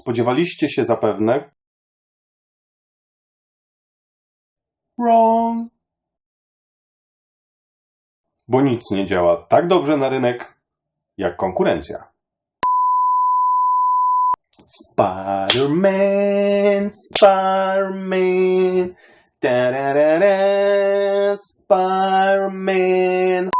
Spodziewaliście się zapewne wrong, bo nic nie działa tak dobrze na rynek jak konkurencja. Spider-Man, Spider-Man, da da da da, Spider-Man.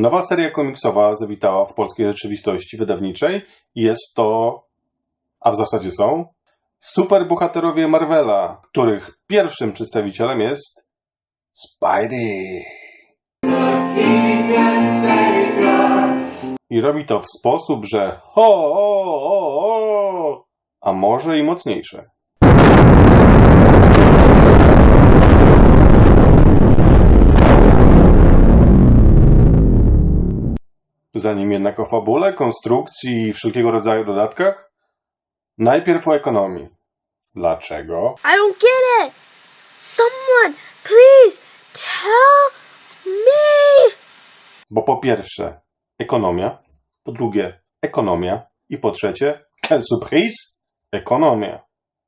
Nowa seria komiksowa zawitała w polskiej rzeczywistości wydawniczej i jest to, a w zasadzie są, superbohaterowie Marvela, których pierwszym przedstawicielem jest Spidey. I robi to w sposób, że ho, ho, ho, ho, a może i mocniejsze. Zanim jednak o fabule, konstrukcji i wszelkiego rodzaju dodatkach, najpierw o ekonomii. Dlaczego? I don't get it. Someone, please tell me. Bo po pierwsze ekonomia, po drugie ekonomia i po trzecie, quelle surprise, ekonomia.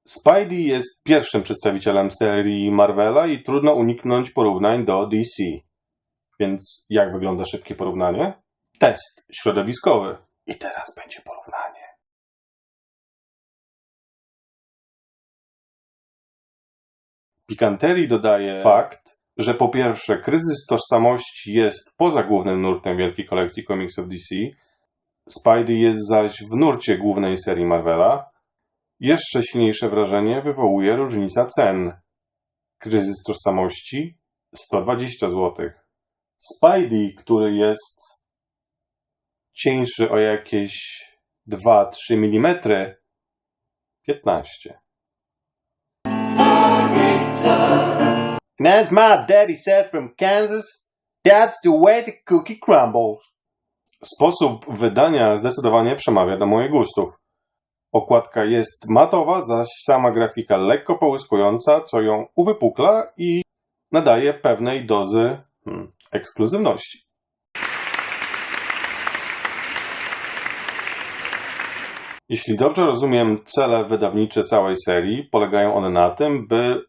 Spidey jest pierwszym przedstawicielem serii Marvela i trudno uniknąć porównań do DC. Więc jak wygląda szybkie porównanie? Test środowiskowy. I teraz będzie porównanie. Pikanterii dodaje fakt, że po pierwsze kryzys tożsamości jest poza głównym nurtem wielkiej kolekcji komiksów DC, Spidey jest zaś w nurcie głównej serii Marvela. Jeszcze silniejsze wrażenie wywołuje różnica cen. Kryzys tożsamości 120 zł. Spidey, który jest cieńszy o jakieś 2-3 mm 15. And as my daddy said from Kansas, that's the way the cookie crumbles. Sposób wydania zdecydowanie przemawia do moich gustów. Okładka jest matowa, zaś sama grafika lekko połyskująca, co ją uwypukla i nadaje pewnej dozy hmm, ekskluzywności. Jeśli dobrze rozumiem, cele wydawnicze całej serii polegają one na tym, by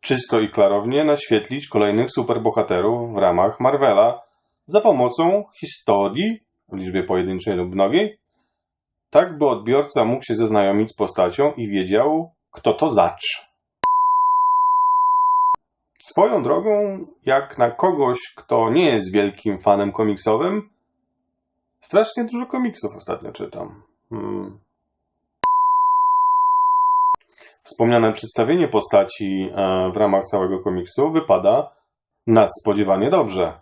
czysto i klarownie naświetlić kolejnych superbohaterów w ramach Marvela za pomocą historii w liczbie pojedynczej lub mnogiej, tak by odbiorca mógł się zaznajomić z postacią i wiedział, kto to zacz. Swoją drogą, jak na kogoś, kto nie jest wielkim fanem komiksowym, strasznie dużo komiksów ostatnio czytam. Hmm. Wspomniane przedstawienie postaci e, w ramach całego komiksu wypada nadspodziewanie dobrze.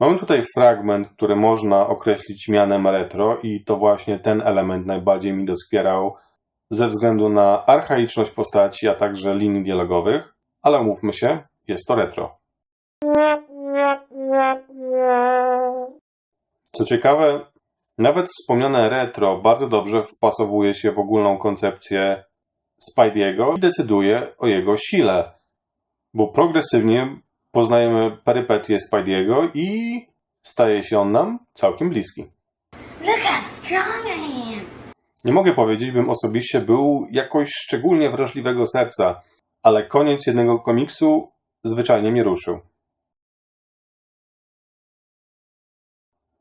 Mamy tutaj fragment, który można określić mianem retro i to właśnie ten element najbardziej mi doskwierał ze względu na archaiczność postaci, a także linii dialogowych, ale umówmy się, jest to retro. Co ciekawe, nawet wspomniane retro bardzo dobrze wpasowuje się w ogólną koncepcję Spidey'ego i decyduje o jego sile, bo progresywnie poznajemy perypetie Spidey'ego i staje się on nam całkiem bliski. Nie mogę powiedzieć, bym osobiście był jakoś szczególnie wrażliwego serca, ale koniec jednego komiksu zwyczajnie mnie ruszył.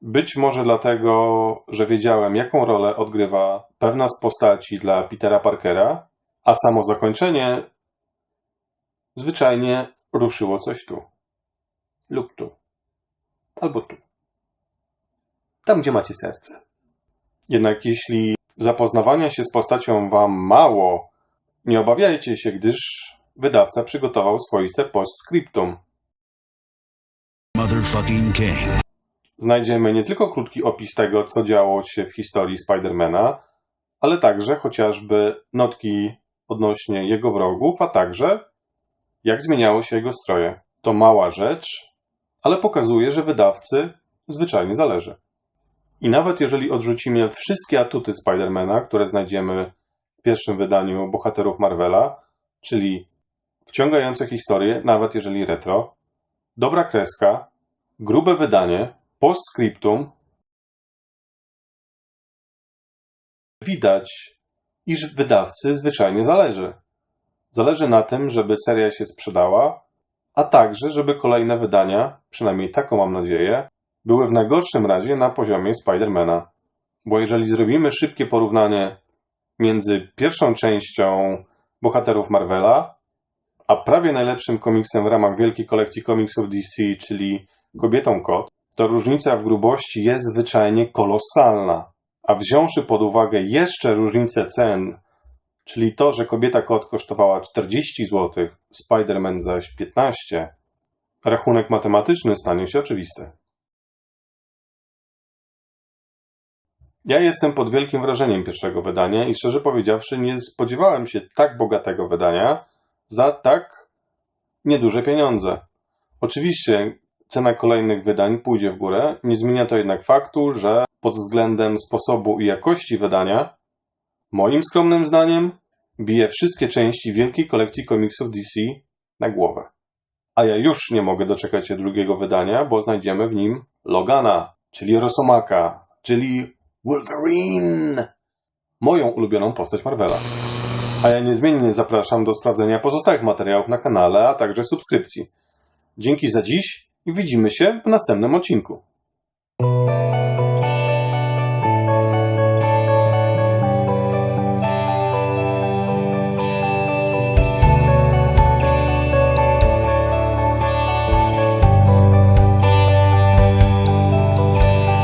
Być może dlatego, że wiedziałem, jaką rolę odgrywa pewna z postaci dla Petera Parkera, a samo zakończenie zwyczajnie ruszyło coś tu. Lub tu. Albo tu. Tam, gdzie macie serce. Jednak jeśli zapoznawania się z postacią wam mało, nie obawiajcie się, gdyż wydawca przygotował swoiste postscriptum. Motherfucking King. Znajdziemy nie tylko krótki opis tego, co działo się w historii Spidermana, ale także chociażby notki odnośnie jego wrogów, a także jak zmieniało się jego stroje. To mała rzecz, ale pokazuje, że wydawcy zwyczajnie zależy. I nawet jeżeli odrzucimy wszystkie atuty Spidermana, które znajdziemy w pierwszym wydaniu bohaterów Marvela, czyli wciągające historie, nawet jeżeli retro, dobra kreska, grube wydanie, postscriptum, widać, iż wydawcy zwyczajnie zależy. Zależy na tym, żeby seria się sprzedała, a także, żeby kolejne wydania, przynajmniej taką mam nadzieję, były w najgorszym razie na poziomie Spidermana. Bo jeżeli zrobimy szybkie porównanie między pierwszą częścią bohaterów Marvela, a prawie najlepszym komiksem w ramach wielkiej kolekcji komiksów DC, czyli Kobietą Kot, to różnica w grubości jest zwyczajnie kolosalna. A wziąwszy pod uwagę jeszcze różnicę cen, czyli to, że Kobieta Kot kosztowała 40 zł, Spider-Man zaś 15, rachunek matematyczny stanie się oczywisty. Ja jestem pod wielkim wrażeniem pierwszego wydania i szczerze powiedziawszy nie spodziewałem się tak bogatego wydania za tak nieduże pieniądze. Oczywiście cena kolejnych wydań pójdzie w górę, nie zmienia to jednak faktu, że pod względem sposobu i jakości wydania, moim skromnym zdaniem, bije wszystkie części wielkiej kolekcji komiksów DC na głowę. A ja już nie mogę doczekać się drugiego wydania, bo znajdziemy w nim Logana, czyli Rosomaka, czyli Wolverine, moją ulubioną postać Marvela. A ja niezmiennie zapraszam do sprawdzenia pozostałych materiałów na kanale, a także subskrypcji. Dzięki za dziś i widzimy się w następnym odcinku.